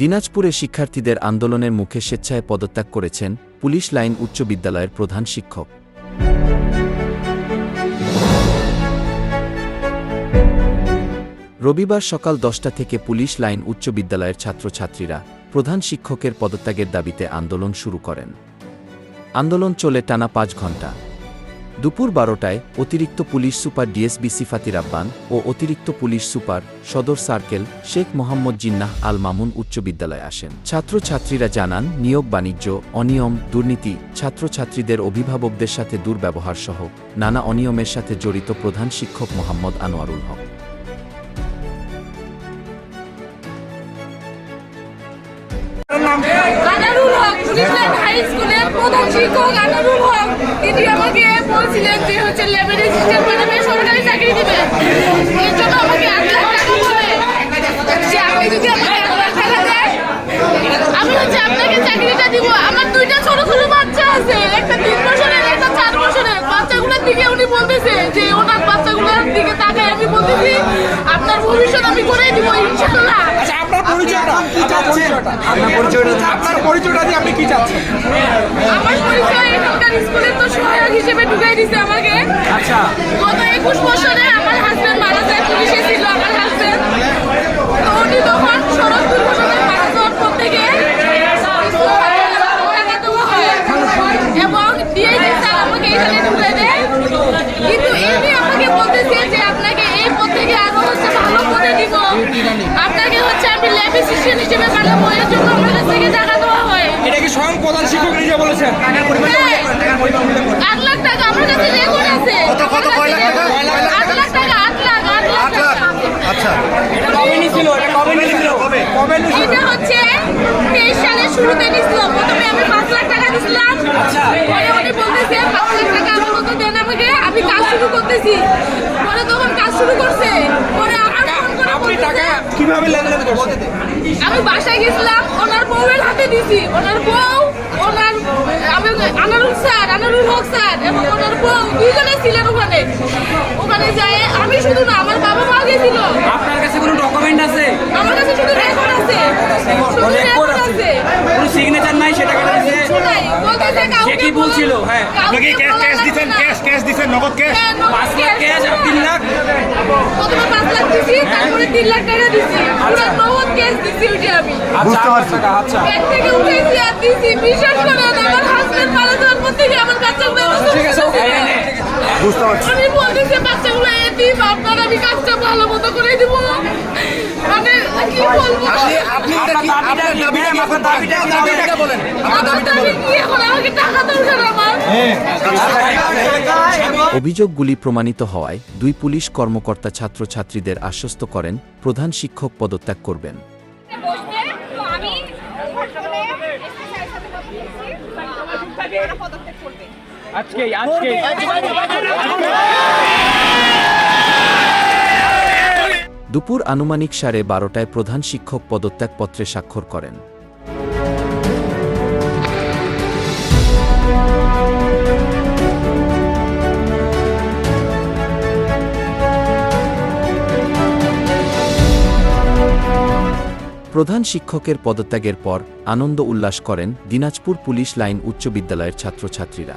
দিনাজপুরে শিক্ষার্থীদের আন্দোলনের মুখে স্বেচ্ছায় পদত্যাগ করেছেন পুলিশ লাইন উচ্চ বিদ্যালয়ের প্রধান শিক্ষক। রবিবার সকাল দশটা থেকে পুলিশ লাইন উচ্চ বিদ্যালয়ের ছাত্রছাত্রীরা প্রধান শিক্ষকের পদত্যাগের দাবিতে আন্দোলন শুরু করেন। আন্দোলন চলে টানা পাঁচ ঘণ্টা। দুপুর বারোটায় অতিরিক্ত police super DSB Sifati Rabban ও অতিরিক্ত পুলিশ সুপার সদর সার্কেল শেখ মোহাম্মদ জিন্নাহ আল মামুন উচ্চ বিদ্যালয়ে আসেন। ছাত্রছাত্রীরা জানান, নিয়োগ বাণিজ্য, অনিয়ম, দুর্নীতি, ছাত্রছাত্রীদের অভিভাবকদের সাথে দুর্ব্যবহার সহ নানা অনিয়মের সাথে জড়িত প্রধান শিক্ষক মোহাম্মদ আনোয়ারুল হক। হাই স্কুলের প্রধান শিক্ষক আনারুল হক। বলছিলেন যে হচ্ছে লেভেল রেজিস্টার বানাবে সরকারি চাকরি দিবে। এর জন্য আমাকে আট লাখ টাকা বলে যে আপনি যদি আমাকে আট লাখ টাকা দেন আমি হচ্ছে আপনাকে চাকরিটা দিব। আমার দুইটা ছোট ছোট বাচ্চা আছে। একটা তিন বছরের একটা চার বছরের। বাচ্চাগুলোর দিকে উনি বলতেছে যে ওনার বাচ্চাগুলোর দিকে তাকায় আমি বলতেছি আপনার ভবিষ্যৎ আমি করে দিব ইনশাআল্লাহ। আচ্ছা আপনার পরিচয়টা? কি চাচ্ছেন আপনার পরিচয়টা? আপনার পরিচয়টা দিয়ে আপনি কি চাচ্ছেন? দিছে আমাকে। আচ্ছা। গত একুশ বছরে আমার হাজবেন্ড মারা যায় পুলিশে ছিল আমার হাজবেন্ড তো উনি তখন সড়ক দুর্ঘটনায় মারা যাওয়ার পর থেকে হয়। এবং ডিআইজি স্যার আমাকে এখানে ঢুকাই দেয়। কিন্তু এমনি আমাকে বলতেছে যে আপনাকে এই পদ থেকে আরও হচ্ছে ভালো করে দিব। আপনাকে হচ্ছে আমি ল্যাব অ্যাসিস্ট্যান্ট হিসেবে বানাবো এর জন্য আমার কাছ থেকে টাকা দেওয়া হয়। এটা কি স্বয়ং প্রধান শিক্ষক নিজে বলেছেন? আট লাখ কত কত? কয় লাখ টাকা? আট লাখ আচ্ছা। এটা কবে নিছিল? এটা কবে নিছিল? কবে? কবে নিছিল? এটা হচ্ছে তেইশ সালের শুরুতে নিছিল। প্রথমে আমি পাঁচ লাখ টাকা দিছিলাম। আচ্ছা। পরে উনি বলতেছে পাঁচ লাখ টাকা আপাতত দেন আমাকে। আমি কাজ শুরু করতেছি। পরে তখন কাজ শুরু করছে। পরে আমার ফোন করে আপনি টাকা কীভাবে লেনদেন করছেন? আমি বাসায় গেছিলাম। ওনার বউয়ের হাতে দিছি। ওনার বউ আনারুল স্যার আনারুল হক স্যার এবং ওনার বউ দুইজনে ছিলেন ওখানে। ওখানে যায় আমি শুধু না আমার বাবা মা গেছিল। আপনার কাছে কোনো ডকুমেন্ট আছে? আমার কাছে শুধু রেকর্ড আছে। রেকর্ড আছে। কোনো সিগনেচার নাই সেটা কেটে বলতেছে সে কি বলছিল? হ্যাঁ। আপনি কি ক্যাশ ক্যাশ দিচ্ছেন ক্যাশ ক্যাশ দিচ্ছেন নগদ ক্যাশ পাঁচ লাখ ক্যাশ আর তিন লাখ? প্রথমে পাঁচ লাখ দিছি তারপরে তিন লাখ টাকা দিছি। পুরো নগদ ক্যাশ দিছি ওইটা আমি। বুঝতে আচ্ছা ব্যাগ থেকে উঠেছি আর দিছি। বিশ্বাস করেন আমার হাজবেন্ড মারা যাওয়ার পর থেকে আমার বাচ্চাগুলো আমার ঠিক আছে ওকে বুঝতে পারছি আমি বলতেছি বাচ্চাগুলো এতিম আপনার আমি কাজটা ভালো মতো করে দিব মানে কি বলব আপনি আপনার দাবিটা আপনার দাবিটা দাবিটা বলেন আমার দাবি কি এখন আমাকে টাকা দরকার আমার অভিযোগগুলি প্রমাণিত হওয়ায় দুই পুলিশ কর্মকর্তা ছাত্রছাত্রীদের আশ্বস্ত করেন প্রধান শিক্ষক পদত্যাগ করবেন করবে আজকে আজকে দুপুর আনুমানিক সাড়ে বারোটায় প্রধান শিক্ষক পদত্যাগপত্রে স্বাক্ষর করেন। প্রধান শিক্ষকের পদত্যাগের পর আনন্দ উল্লাস করেন দিনাজপুর পুলিশ লাইন উচ্চ বিদ্যালয়ের ছাত্রছাত্রীরা।